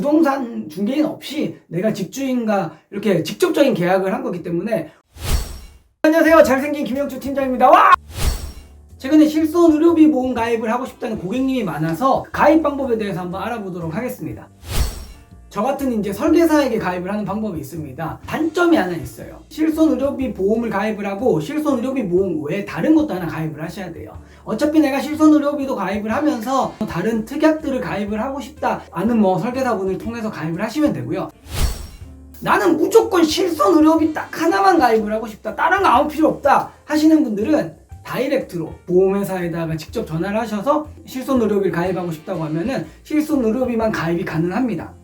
부동산 중개인 없이 내가 집주인과 이렇게 직접적인 계약을 한 거기 때문에. 안녕하세요. 잘생긴 김영주 팀장입니다. 와! 최근에 실손 의료비 보험 가입을 하고 싶다는 고객님이 많아서 가입 방법에 대해서 한번 알아보도록 하겠습니다 저 같은 이제 설계사에게 가입을 하는 방법이 있습니다. 단점이 하나 있어요. 실손 의료비 보험을 가입을 하고 실손 의료비 보험 외에 다른 것도 하나 가입을 하셔야 돼요. 어차피 내가 실손 의료비도 가입을 하면서 다른 특약들을 가입을 하고 싶다. 아는 뭐 설계사분을 통해서 가입을 하시면 되고요. 나는 무조건 실손 의료비 딱 하나만 가입을 하고 싶다. 다른 거 아무 필요 없다. 하시는 분들은 다이렉트로 보험회사에다가 직접 전화를 하셔서 실손 의료비를 가입하고 싶다고 하면은 실손 의료비만 가입이 가능합니다.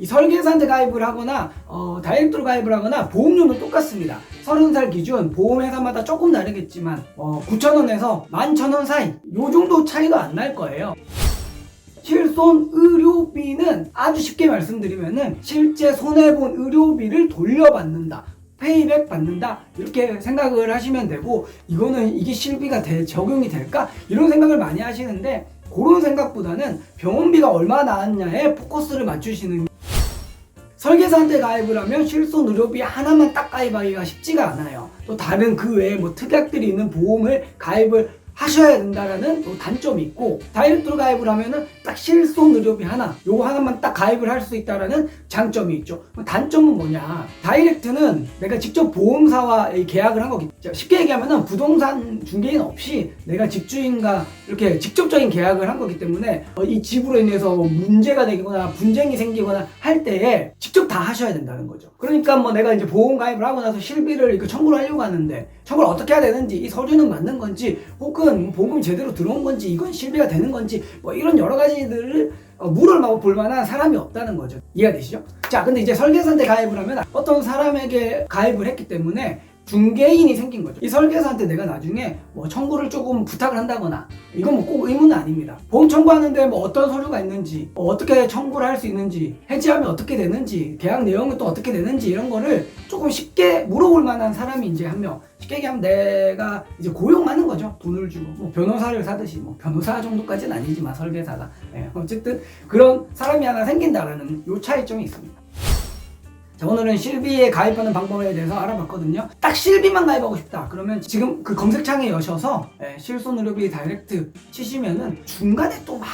이 설계사한테 가입을 하거나 어, 다이렉트로 가입을 하거나 보험료는 똑같습니다. 30살 기준 보험회사마다 조금 다르겠지만 어, 9,000원에서 11,000원 사이 요 정도 차이도 안 날 거예요. 실손 의료비는 아주 쉽게 말씀드리면은 실제 손해본 의료비를 돌려받는다. 페이백 받는다 이렇게 생각을 하시면 되고 이거는 이게 실비가 돼, 적용이 될까 이런 생각을 많이 하시는데 그런 생각보다는 병원비가 얼마 나왔냐에 포커스를 맞추시는 설계사한테 가입을 하면 실손 의료비 하나만 딱 가입하기가 쉽지가 않아요. 또 다른 그 외에 뭐 특약들이 있는 보험을 가입을 하셔야 된다라는 또 단점이 있고 다이렉트로 가입을 하면은 딱 실손 의료비 하나 요거 하나만 딱 가입을 할 수 있다라는 장점이 있죠. 단점은 뭐냐? 다이렉트는 내가 직접 보험사와 이 계약을 한 거기 쉽게 얘기하면은 부동산 중개인 없이 내가 집주인과 이렇게 직접적인 계약을 한 거기 때문에 어, 이 집으로 인해서 뭐 문제가 되거나 분쟁이 생기거나 할 때에 직접 다 하셔야 된다는 거죠. 그러니까 뭐 내가 이제 보험 가입을 하고 나서 실비를 이거 청구를 하려고 하는데 청구를 어떻게 해야 되는지 이 서류는 맞는 건지 혹은 보험이 제대로 들어온 건지 이건 실비가 되는 건지 뭐 이런 여러 가지들을 어, 물을 볼 만한 사람이 없다는 거죠. 이해가 되시죠? 자, 근데 이제 설계사한테 가입을 하면 어떤 사람에게 가입을 했기 때문에 중개인이 생긴 거죠. 이 설계사한테 내가 나중에 뭐 청구를 조금 부탁을 한다거나 이건 뭐 꼭 의무는 아닙니다. 보험 청구하는데 뭐 어떤 서류가 있는지 뭐 어떻게 청구를 할 수 있는지 해지하면 어떻게 되는지 계약 내용은 또 어떻게 되는지 이런 거를 조금 쉽게 물어볼 만한 사람이 이제 한 명. 쉽게 얘기하면 내가 이제 고용하는 거죠. 돈을 주고 뭐 변호사를 사듯이 뭐 변호사 정도까지는 아니지만 설계사가 예, 어쨌든 그런 사람이 하나 생긴다라는 요 차이점이 있습니다. 자, 오늘은 실비에 가입하는 방법에 대해서 알아봤거든요. 딱 실비만 가입하고 싶다. 그러면 지금 그 검색창에 여셔서 예, 실손 의료비 다이렉트 치시면은 중간에 또막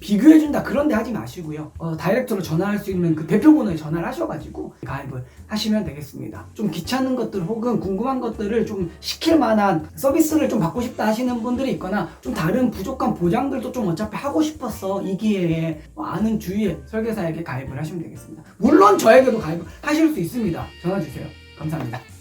비교해준다 그런 데 하지 마시고요. 어, 다이렉트로 전화할 수 있는 그 대표 번호에 전화를 하셔가지고 가입을 하시면 되겠습니다. 좀 귀찮은 것들 혹은 궁금한 것들을 좀 시킬 만한 서비스를 좀 받고 싶다 하시는 분들이 있거나 좀 다른 부족한 보장들도 좀 어차피 하고 싶었어 이 기회에 뭐 아는 주위에 설계사에게 가입을 하시면 되겠습니다. 물론 저에게도 가입을 하실 수 있습니다. 전화 주세요. 감사합니다.